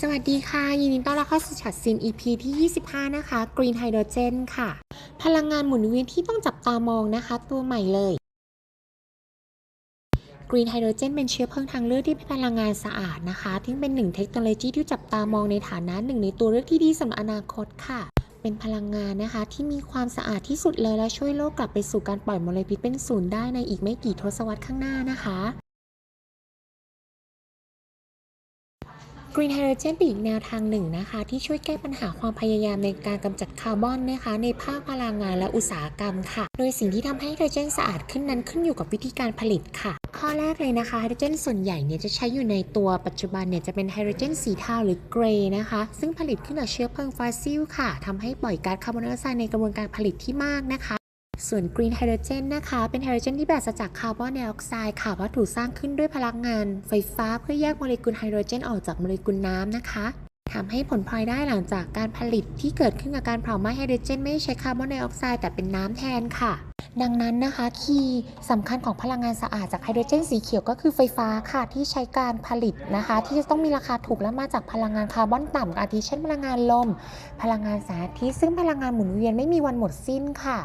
สวัสดีค่ะ ยินดีต้อนรับเข้าสู่ช็อตซิน EP ที่ 25 นะคะ Green Hydrogen ค่ะ พลังงานหมุนเวียนที่ต้องจับตามองนะคะ ตัวใหม่เลย Green Hydrogen เป็นเชื้อเพลิงทางเลือกที่เป็นพลังงานสะอาดนะคะที่เป็นหนึ่งเทคโนโลยีที่จับตามองในฐานะหนึ่งในตัวเลือกที่ดีสำหรับอนาคตค่ะ เป็นพลังงานนะคะที่มีความสะอาดที่สุดเลยและช่วยโลกกลับไปสู่การปล่อยมลพิษเป็นศูนย์ได้ในอีกไม่กี่ทศวรรษข้างหน้านะคะ Green Hydrogen เป็นอีกแนวทางหนึ่งนะคะ ที่ช่วยแก้ปัญหาความพยายามในการกำจัดคาร์บอนนะคะ ในภาคพลังงานและอุตสาหกรรมค่ะ โดยสิ่งที่ทำให้ไฮโดรเจนสะอาดขึ้นนั้นขึ้นอยู่กับวิธีการผลิตค่ะ ข้อแรกเลยนะคะไฮโดรเจนส่วนใหญ่เนี่ยจะใช้อยู่ในตัวปัจจุบันเนี่ยจะเป็นไฮโดรเจนสีเทาหรือเกรย์นะคะ ซึ่งผลิตขึ้นจากเชื้อเพลิงฟอสซิลค่ะทำให้ปล่อยก๊าซคาร์บอนไดออกไซด์ในกระบวนการผลิตที่มากนะคะ ส่วน Green Hydrogen นะคะ เป็นไฮโดรเจนที่ปราศจากคาร์บอนไดออกไซด์ค่ะวัตถุสร้างขึ้นด้วยพลังงานไฟฟ้าเพื่อแยกโมเลกุลไฮโดรเจนออกจากโมเลกุลน้ำนะคะทำให้ผลพลอยได้หลังจากการผลิตที่เกิดขึ้นกับการเผาไหม้ไฮโดรเจน ไม่ใช้คาร์บอนไดออกไซด์แต่เป็นน้ำแทนค่ะ ดังนั้นนะคะ คีย์สำคัญของพลังงานสะอาดจากไฮโดรเจนสีเขียวก็คือไฟฟ้าค่ะที่ใช้การผลิตนะคะ ที่จะต้องมีราคาถูกและมาจากพลังงานคาร์บอนต่ำอาทิเช่นพลังงานลม พลังงานแสงอาทิตย์ซึ่งพลังงานหมุนเวียนไม่มีวันหมดสิ้นค่ะ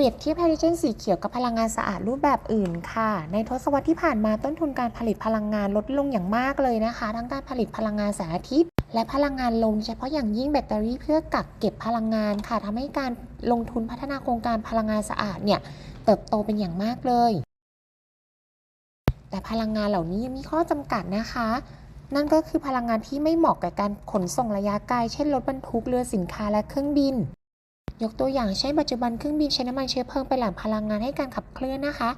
เปรียบเทียบไฮโดรเจนสีเขียวกับพลังงานสะอาดรูปแบบอื่นค่ะ ในทศวรรษที่ผ่านมาต้นทุนการผลิตพลังงานลดลงอย่างมากเลยนะคะ ทั้งการผลิตพลังงานแสงอาทิตย์ และพลังงานลมเฉพาะอย่างยิ่งแบตเตอรี่เพื่อกักเก็บพลังงานค่ะทำให้การลงทุนพัฒนาโครงการพลังงานสะอาดเนี่ยเติบโตเป็นอย่างมากเลย แต่พลังงานเหล่านี้ยังมีข้อจำกัดนะคะนั่นก็คือพลังงานที่ไม่เหมาะกับการขนส่งระยะไกล เช่นรถบรรทุก เรือสินค้าและเครื่องบิน ยกตัวอย่างเช่นปัจจุบันเครื่องบินใช้น้ำมันเชื้อเพลิงเป็นแหล่งพลังงานให้การขับเคลื่อนนะคะ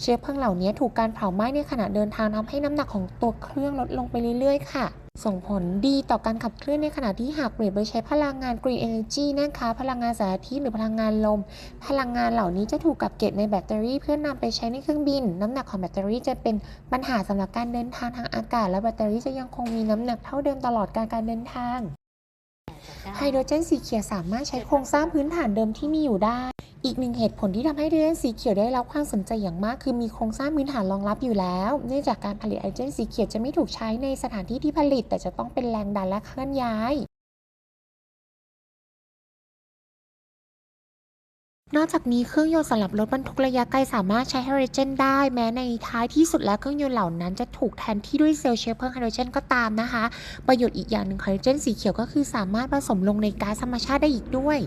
เชื้อเพลิงเหล่านี้ถูกการเผาไหม้ในขณะเดินทางทำให้น้ำหนักของตัวเครื่องลดลงไปเรื่อยๆ ค่ะ ส่งผลดีต่อการขับเคลื่อนในขณะที่หากเปลี่ยนไปใช้พลังงาน Green Energy นะคะพลังงานแสงอาทิตย์หรือพลังงานลม พลังงานเหล่านี้จะถูกกักเก็บในแบตเตอรี่ เพื่อนำไปใช้ในเครื่องบิน น้ำหนักของแบตเตอรี่จะเป็นปัญหาสำหรับการเดินทางทางอากาศ และแบตเตอรี่จะยังคงมีน้ำหนักเท่าเดิมตลอดการการเดินทาง ไฮโดรเจนสีเขียวสามารถใช้โครงสร้างพื้นฐานเดิมที่มีอยู่ได้ อีกหนึ่งเหตุผลที่ทำให้ไฮโดรเจนสีเขียวได้รับความสนใจอย่างมาก คือมีโครงสร้างพื้นฐานรองรับอยู่แล้ว เนื่องจากการผลิตไฮโดรเจนสีเขียวจะไม่ถูกใช้ในสถานที่ที่ผลิต แต่จะต้องเป็นแรงดันและเคลื่อนย้าย นอกจากนี้เครื่องยนต์สำหรับรถบรรทุกระยะไกลสามารถใช้ไฮโดรเจนได้แม้ในท้ายที่สุดแล้วเครื่องยนต์เหล่านั้นจะถูกแทนที่ด้วยเซลล์เชื้อเพลิงไฮโดรเจนก็ตามนะคะ ประโยชน์อีกอย่างหนึ่งไฮโดรเจนสีเขียวก็คือสามารถผสมลงในก๊าซธรรมชาติได้อีกด้วย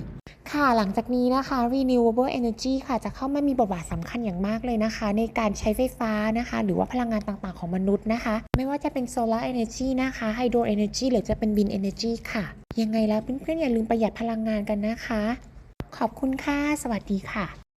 ค่ะหลังจากนี้นะคะ renewable energy ค่ะจะเข้ามามีบทบาทสำคัญอย่างมากเลยนะคะ ในการใช้ไฟฟ้านะคะ หรือว่าพลังงานต่างๆของมนุษย์นะคะ ไม่ว่าจะเป็น solar energy นะคะ hydro energy หรือจะเป็น wind energy ค่ะ ยังไงแล้วเพื่อนๆอย่าลืมประหยัดพลังงานกันนะคะ ขอบคุณค่ะ สวัสดีค่ะ